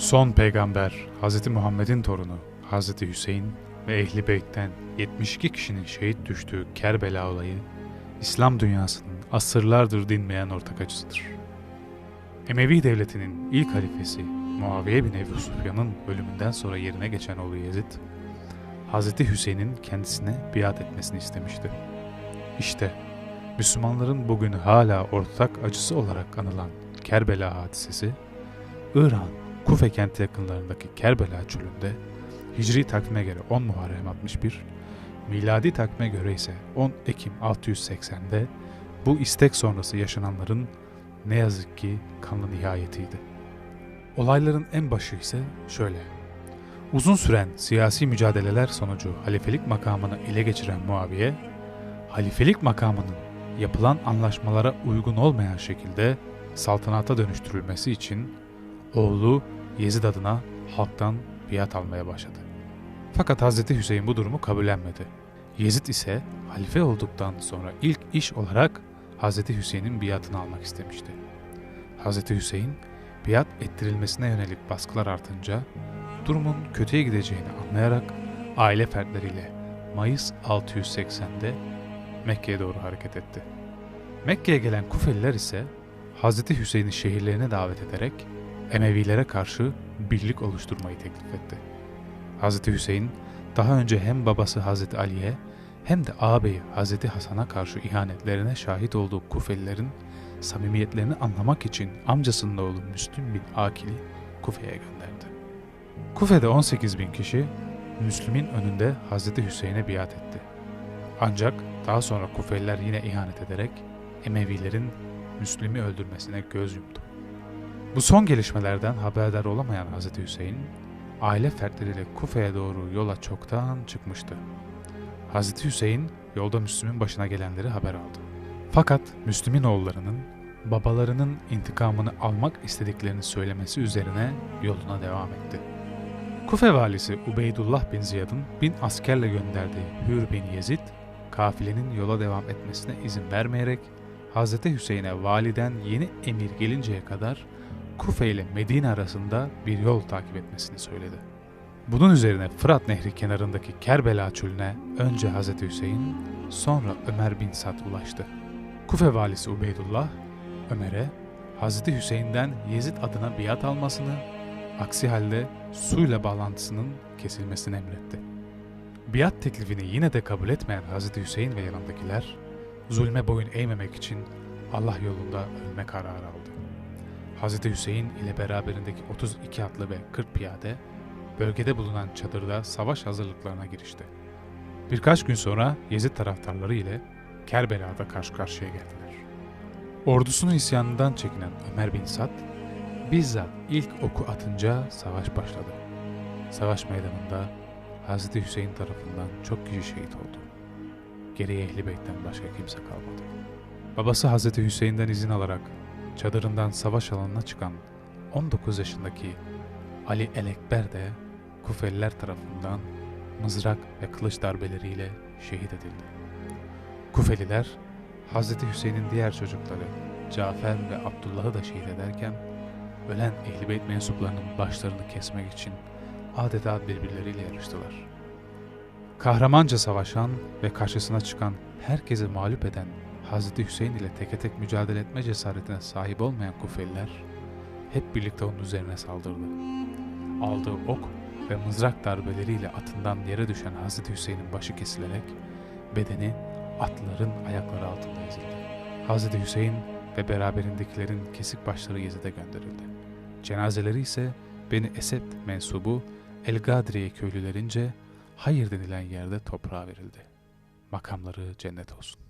Son peygamber Hz. Muhammed'in torunu Hz. Hüseyin ve Ehli Beyt'ten 72 kişinin şehit düştüğü Kerbela olayı İslam dünyasının asırlardır dinmeyen ortak acısıdır. Emevi devletinin ilk halifesi Muaviye bin Ebu Sufyan'ın ölümünden sonra yerine geçen oğlu Yezid, Hz. Hüseyin'in kendisine biat etmesini istemişti. İşte Müslümanların bugün hala ortak acısı olarak anılan Kerbela hadisesi, İran, Kufe kenti yakınlarındaki Kerbela çölünde Hicri takvime göre 10 Muharrem 61, miladi takvime göre ise 10 Ekim 680'de bu istek sonrası yaşananların ne yazık ki kanlı nihayetiydi. Olayların en başı ise şöyle. Uzun süren siyasi mücadeleler sonucu halifelik makamını ele geçiren Muaviye, halifelik makamının yapılan anlaşmalara uygun olmayan şekilde saltanata dönüştürülmesi için oğlu Yezid adına halktan biat almaya başladı. Fakat Hz. Hüseyin bu durumu kabullenmedi. Yezid ise halife olduktan sonra ilk iş olarak Hz. Hüseyin'in biatını almak istemişti. Hz. Hüseyin biat ettirilmesine yönelik baskılar artınca durumun kötüye gideceğini anlayarak aile fertleriyle Mayıs 680'de Mekke'ye doğru hareket etti. Mekke'ye gelen Kufeliler ise Hz. Hüseyin'i şehirlerine davet ederek Emevilere karşı birlik oluşturmayı teklif etti. Hz. Hüseyin daha önce hem babası Hz. Ali'ye hem de ağabeyi Hz. Hasan'a karşı ihanetlerine şahit olduğu Kufelilerin samimiyetlerini anlamak için amcasının oğlu Müslüm bin Akil'i Kufe'ye gönderdi. Kufe'de 18 bin kişi Müslüm'ün önünde Hz. Hüseyin'e biat etti. Ancak daha sonra Kufeliler yine ihanet ederek Emevilerin Müslüm'ü öldürmesine göz yumdu. Bu son gelişmelerden haberdar olamayan Hz. Hüseyin, aile fertleriyle Kufe'ye doğru yola çoktan çıkmıştı. Hz. Hüseyin yolda Müslüm'ün başına gelenleri haber aldı. Fakat Müslüm'ün oğullarının babalarının intikamını almak istediklerini söylemesi üzerine yoluna devam etti. Kufe valisi Ubeydullah bin Ziyad'ın bin askerle gönderdiği Hür bin Yezid, kafilenin yola devam etmesine izin vermeyerek Hz. Hüseyin'e validen yeni emir gelinceye kadar Kufe ile Medine arasında bir yol takip etmesini söyledi. Bunun üzerine Fırat Nehri kenarındaki Kerbela çölüne önce Hz. Hüseyin, sonra Ömer bin Sad ulaştı. Kufe valisi Ubeydullah, Ömer'e Hz. Hüseyin'den Yezid adına biat almasını, aksi halde suyla bağlantısının kesilmesini emretti. Biat teklifini yine de kabul etmeyen Hz. Hüseyin ve yanındakiler, zulme boyun eğmemek için Allah yolunda ölme kararı aldı. Hz. Hüseyin ile beraberindeki 32 atlı ve 40 piyade bölgede bulunan çadırda savaş hazırlıklarına girişti. Birkaç gün sonra Yezid taraftarları ile Kerbela'da karşı karşıya geldiler. Ordusunu isyanından çekinen Ömer bin Sad, bizzat ilk oku atınca savaş başladı. Savaş meydanında Hz. Hüseyin tarafından çok kişi şehit oldu. Geriye Ehli Beyt'ten başka kimse kalmadı. Babası Hz. Hüseyin'den izin alarak çadırından savaş alanına çıkan 19 yaşındaki Ali el-Ekber de Kufeliler tarafından mızrak ve kılıç darbeleriyle şehit edildi. Kufeliler Hz. Hüseyin'in diğer çocukları Cafer ve Abdullah'ı da şehit ederken ölen Ehl-i Beyt mensuplarının başlarını kesmek için adeta birbirleriyle yarıştılar. Kahramanca savaşan ve karşısına çıkan herkesi mağlup eden Hz. Hüseyin ile teke tek mücadele etme cesaretine sahip olmayan Kufeliler hep birlikte onun üzerine saldırdı. Aldığı ok ve mızrak darbeleriyle atından yere düşen Hz. Hüseyin'in başı kesilerek bedeni atların ayakları altında ezildi. Hz. Hüseyin ve beraberindekilerin kesik başları Yezid'e gönderildi. Cenazeleri ise Beni Esed mensubu El Gadriye köylülerince hayır denilen yerde toprağa verildi. Makamları cennet olsun.